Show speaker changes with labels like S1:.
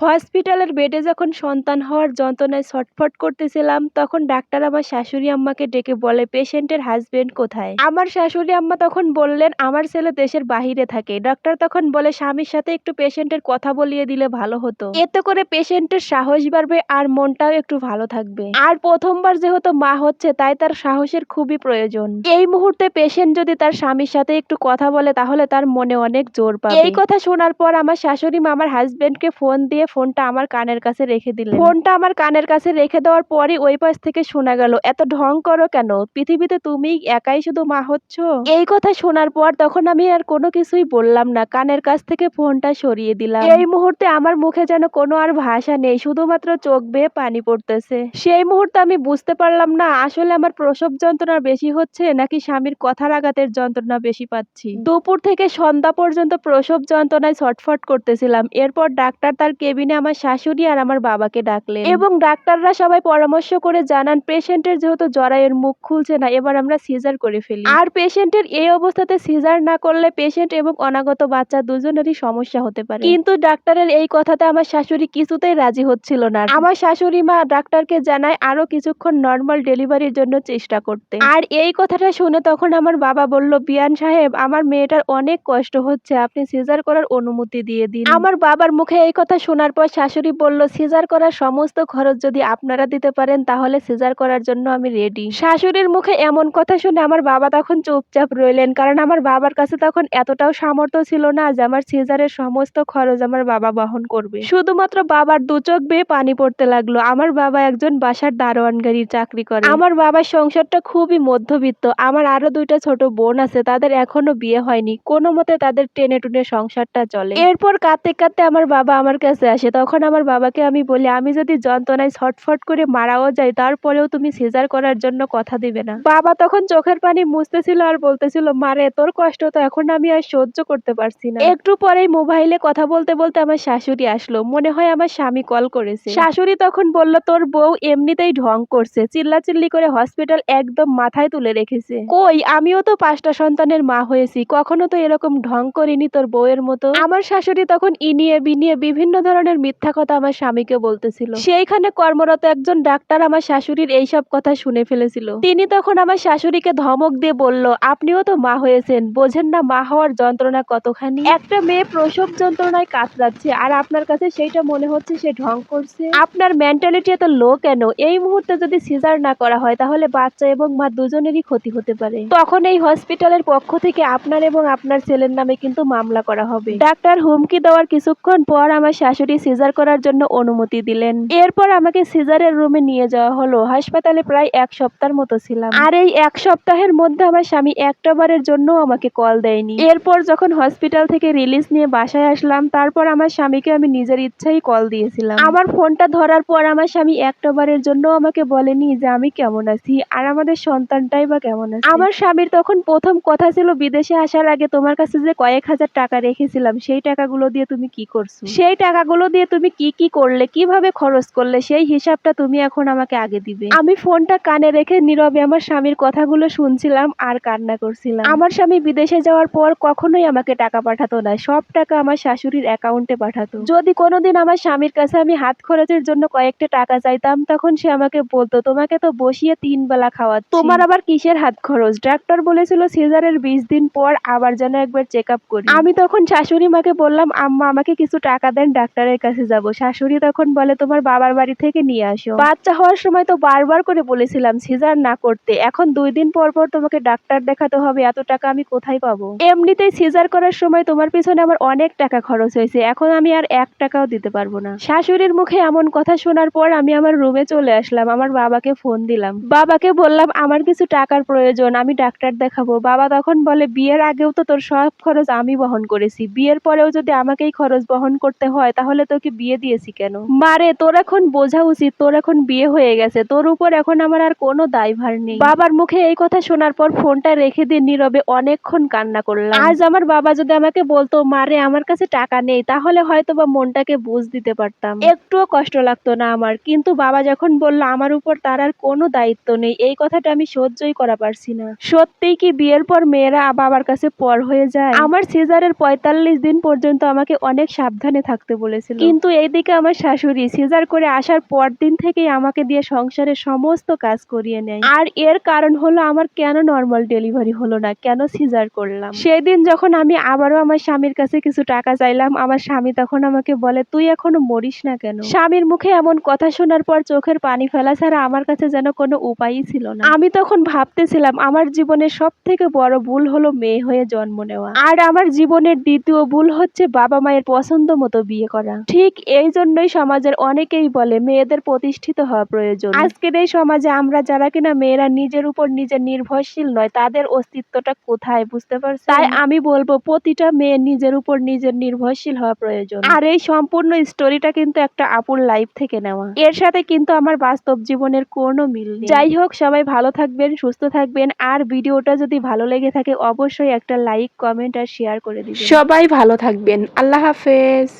S1: হসপিটালের বেডে যখন সন্তান হওয়ার যন্ত্রণায় ছটফট করতেছিলাম, তখন ডাক্তার আমার শাশুড়ি আম্মাকে ডেকে বলে, পেশেন্টের হাজবেন্ড কোথায়? আমার শাশুড়ি আম্মা তখন বললেন, আমার ছেলে দেশের বাহিরে থাকে। ডাক্তার তখন বলে, স্বামীর সাথে একটু পেশেন্টের কথা বলিয়ে দিলে ভালো হতো। এতে করে পেশেন্টের সাহস বাড়বে আর মনটাও একটু ভালো থাকবে। আর প্রথমবার যেহেতু মা হচ্ছে, তাই তার সাহসের খুবই প্রয়োজন। এই মুহূর্তে পেশেন্ট যদি তার স্বামীর সাথে একটু কথা বলে, তাহলে তার মনে অনেক জোর পাবে। এই কথা শোনার পর আমার শাশুড়ি মা আমার হাজবেন্ডকে ফোন দিয়ে ফোনটা আমার কানের কাছে রেখে দিলেন। ফোনটা আমার কানের কাছে রেখে দেওয়ার পরই ওই পাশ থেকে শোনা গেল এত ঢং করো কেন? পৃথিবীতে তুমি একাই শুধু মা হচ্ছ? এই কথা শোনার পর তখন আমি আর কোনো কিছুই বললাম না কানের কাছ থেকে ফোনটা সরিয়ে দিলাম। এই মুহূর্তে আমার মুখে যেন কোনো আর ভাষা নেই শুধুমাত্র চোখ বেয়ে পানি পড়তেছে। সেই মুহূর্তে আমি বুঝতে পারলাম না আসলে আমার প্রসব যন্ত্রণা বেশি হচ্ছে নাকি স্বামীর কথার আঘাতের যন্ত্রণা বেশি পাচ্ছি। দুপুর থেকে সন্ধ্যা পর্যন্ত প্রসব যন্ত্রণায় ছটফট করতেছিলাম এরপর ডাক্তার তার কেবিনে আমার শাশুড়ি আর আমার বাবাকে ডাকলেন। এবং ডাক্তাররা সবাই পরামর্শ করে জানান পেশেন্টের যেহেতু জরায়ের মুখ খুলছে না এবার আমরা সিজার করে ফেলি। আর পেশেন্টের এই অবস্থাতে সিজার না করলে পেশেন্ট এবং অনাগত বাচ্চা দুজনেরই সমস্যা হতে পারে। কিন্তু ডাক্তারের এই কথাতে আমার শাশুড়ি কিছুতেই রাজি হচ্ছিল না। আমার শাশুড়ি মা ডাক্তারকে জানায় আরও কিছুক্ষণ নর্মাল ডেলিভারির জন্য চেষ্টা করতে। আর এই কথাটা শুনে তখন আমার বাবা বলল বিয়ান সাহেব আমার মেয়েটার অনেক কষ্ট হচ্ছে আপনি সিজার করার অনুমতি দিয়ে দিন। আমার বাবার মুখে এই কথা শোনার পর শাশুড়ি বলল, সিজার করার সমস্ত খরচ যদি আপনারা দিতে পারেন, তাহলে সিজার করার জন্য আমি রেডি শাশুড়ির মুখে এমন কথা শুনে আমার বাবা তখন চুপচাপ রইলেন, কারণ আমার বাবার কাছে তখন এতটাও সামর্থ্য ছিল না যে আমার সিজারের সমস্ত খরচ আমার বাবা বহন করবে। শুধুমাত্র বাবার দু চোখ বেয়ে পানি পড়তে লাগল। আমার বাবা একজন বাসার দারোয়ান গাড়ির চাকরি করে আমার বাবার সংসারটা খুবই মধ্যবিত্ত। আমার আরও দুইটা ছোট বোন আছে, তাদের এখনও বিয়ে হয়নি। কোনো মতে তাদের টেনে টুনে সংসারটা চলে। এরপর কাঁদতে কাঁদতে আমার বাবা আমার কাছে আসে, তখন আমার বাবাকে আমি বলি, আমি যদি যন্ত্রণায় ছটফট করে মারাও যাই, তারপরেও তুমি সিজার করার জন্য কথা দিবে না। বাবা তখন চোখের পানি মুছতেছিল আর বলতেছিল মারে তোর কষ্ট তো এখন আমি আর সহ্য করতে পারছি না। একটু পরেই মোবাইলে কথা বলতে বলতে আমার শাশুড়ি আসলো। মনে হয় আমার স্বামী কল করেছে। শাশুড়ি তখন বলল, তোর বউ এমনিতেই ঢং করছে, চিল্লাচিল্লি করে হসপিটাল একদম মাথায় তুলে রেখেছে। কই, আমিও তো পাঁচটা সন্তানের মা হয়েছি, কখনো তো এরকম ঢং করিনি তোর বউয়ের মতো? আমার শাশুড়ি তখন ইনিয়ে বিনিয়ে বিভিন্ন ধরনের মিথ্যা কথা আমার স্বামীকে বলতেছিল। সেইখানে কর্মরত একজন ডাক্তার আমার শাশুড়ির এইসব কথা শুনে ফেলেছিল। তিনি তখন আমার শাশুড়িকে ধমক দিয়ে বলল, আপনিও তো মা হয়েছেন, বোঝেন না মা হওয়ার যন্ত্রণা কতখানি? একটা মেয়ে প্রসব যন্ত্রণায় কাতরাচ্ছে, আর আপনার কাছে সেইটা মনে হচ্ছে সে ঢং করছে? আপনার মেন্টালিটি এত লো কেন? এই মুহূর্তে যদি সিজার না করা হয়, তাহলে বাচ্চা এবং মা দুজনেরই ক্ষতি হতে পারে। তখন এই হসপিটালের পক্ষ থেকে আপনার এবং আপনার ছেলের নামে কিন্তু মামলা করা হবে। ডাক্তার হুমকি দেওয়ার কিছুক্ষণ পর আমার শাশুড়ি সিজার করার জন্য অনুমতি দিলেন। এরপর আমাকে সিজারের রুমে নিয়ে যাওয়া হলো। হাসপাতালে প্রায় এক সপ্তাহের মতো ছিলাম। আর এই এক সপ্তাহের মধ্যে আমার স্বামী একটা বারের জন্য আমাকে কল দেয়নি। এরপর যখন হসপিটাল থেকে রিলিজ নিয়ে বাসায় আসলাম, তারপর আমার স্বামীকে আমি নিজের ইচ্ছাই কল দিয়েছিলাম। আমার ফোনটা ধরার পর আমার স্বামী একটা বারের জন্য আমাকে বলেনি যে আমি কেমন আছি আর আমাদের সন্তানটাই বা কেমন আছে। আমার স্বামীর তখন প্রথম কথা ছিল, বিদেশে আসার আগে তোমার কাছে যে কয়েক হাজার টাকা রেখেছিলাম, সেই টাকাগুলো দিয়ে তুমি কি করছ? সেই টাকাগুলো দিয়ে তুমি কি কি করলে, কীভাবে খরচ করলে, সেই হিসাবটা তুমি এখন আমাকে আগে দিবে। আমি ফোনটা কানে রেখে নীরবে আমার স্বামীর কথাগুলো শুনছিলাম আর কান্না করছিলাম। আমার স্বামী বিদেশে যাওয়ার পর কখনোই আমাকে টাকা পাঠাতো না, সব টাকা আমার শাশুড়ির অ্যাকাউন্টে পাঠাতো। যদি কোনোদিন আমার স্বামীর কাছে আমি হাত খরচের জন্য কয়েকটা টাকা চাইতাম, তখন সে আমাকে বলতো, তোমাকে তো বসিয়ে তিন বেলা খাওয়াচ্ছি। তোমার আবার কিসের হাত খরচ? ডাক্তার বলেছিল সিজারের বিশ দিন পর আবার যেন একবার চেক আপ করি। আমি তখন শাশুড়ি মাকে বললাম, আম্মা, আমাকে কিছু টাকা দেন, ডাক্তারের কাছে যাব। শাশুড়ি তখন বলে, তোমার বাবার বাড়ি থেকে নিয়ে আসো। বাচ্চা হওয়ার সময় তো বারবার করে বলেছিলাম, সিজার না করতে। এখন দুই দিন পর পর তোমাকে ডাক্তার দেখাতে হবে, এত টাকা আমি কোথায় পাবো? এমনিতেই সিজার করার সময় তোমার পিছনে আমার অনেক টাকা খরচ হয়েছে। এখন আমি আর এক টাকাও দিতে পারব না। শাশুড়ির মুখে এমন কথা শোনার পর আমি আমার রুমে চলে আসলাম। আমার বাবাকে ফোন দিলাম। বাবাকে বললাম, আমার কিছু টাকার প্রয়োজন, আমি ডাক্তার দেখাবো। বাবা তখন বলে, বিয়ের আগেও তো তোর সব খরচ আমি বহন করেছি। বিয়ের পরেও যদি আমাকেই খরচ বহন করতে হয়, তাহলে তোকে বিয়ে দিয়েছি কেন? মারে তোর এখন বোঝা উচিত তোর এখন বিয়ে হয়ে গেছে তোর উপর এখন আমার আর কোনো দায়ভার নেই। বাবার মুখে এই কথা শোনার পর ফোনটা রেখে দিয়ে নীরবে অনেকক্ষণ কান্না করলাম। আজ আমার বাবা যদি আমাকে বলতো মারে আমার কাছে টাকা নেই তাহলে হয়তো বা মনটাকে বুঝ দিতে পারতাম। একটুও কষ্ট লাগতো না আমার কিন্তু বাবা যখন বলল আমার উপর তার আর কোনো দায়িত্ব নেই এই কথাটা আমি সহ্যই করা পারছি না। সত্যিই কি বিয়ের পর মেয়েরা বাবার কাছে পর হয়ে যায়? আমার সিজারের পঁয়তাল্লিশ দিন পর্যন্ত আমাকে অনেক সাবধানে থাকতে বলেছে হয়েছিল কিন্তু এইদিকে আমার শাশুড়ি সিজার করে আসার পর দিন থেকেই আমাকে দিয়ে সংসারের সমস্ত কাজ করিয়ে নেয়। আর এর কারণ হলো আমার কেন নর্মাল ডেলিভারি হলো না, কেন সিজার করলাম? সেই দিন যখন আমি আবারও আমার স্বামীর কাছে কিছু টাকা চাইলাম, আমার স্বামী তখন আমাকে বলে, তুই এখনও মরিস না কেন? স্বামীর মুখে এমন কথা শোনার পর চোখের পানি ফেলা ছাড়া আমার কাছে যেন কোনো উপায়ই ছিল না। আমি তখন ভাবতেছিলাম, আমার জীবনের সব থেকে বড় ভুল হলো মেয়ে হয়ে জন্ম নেওয়া। আর আমার জীবনের দ্বিতীয় ভুল হচ্ছে বাবা মায়ের পছন্দ মতো বিয়ে করা। ঠিক এই জন্যই সমাজের অনেকেই বলে মেয়েদের প্রতিষ্ঠিত হওয়া প্রয়োজন। আজকের এই সমাজে আমরা যারা কিনা মেয়েরা নিজের উপর নিজে নির্ভরশীল নয় তাদের অস্তিত্বটা কোথায় বুঝতে পারছ তাই আমি বলব প্রতিটা মেয়ে নিজের উপর নিজের নির্ভরশীল হওয়া প্রয়োজন। আর এই সম্পূর্ণ স্টোরিটা কিন্তু একটা আপুর লাইফ থেকে নেওয়া। এর সাথে কিন্তু আমার বাস্তব জীবনের কোনো মিল নেই। যাই হোক সবাই ভালো থাকবেন সুস্থ থাকবেন আর ভিডিওটা যদি ভালো লেগে থাকে অবশ্যই একটা লাইক কমেন্ট আর শেয়ার করে দিবেন। সবাই ভালো থাকবেন। আল্লাহ হাফেজ।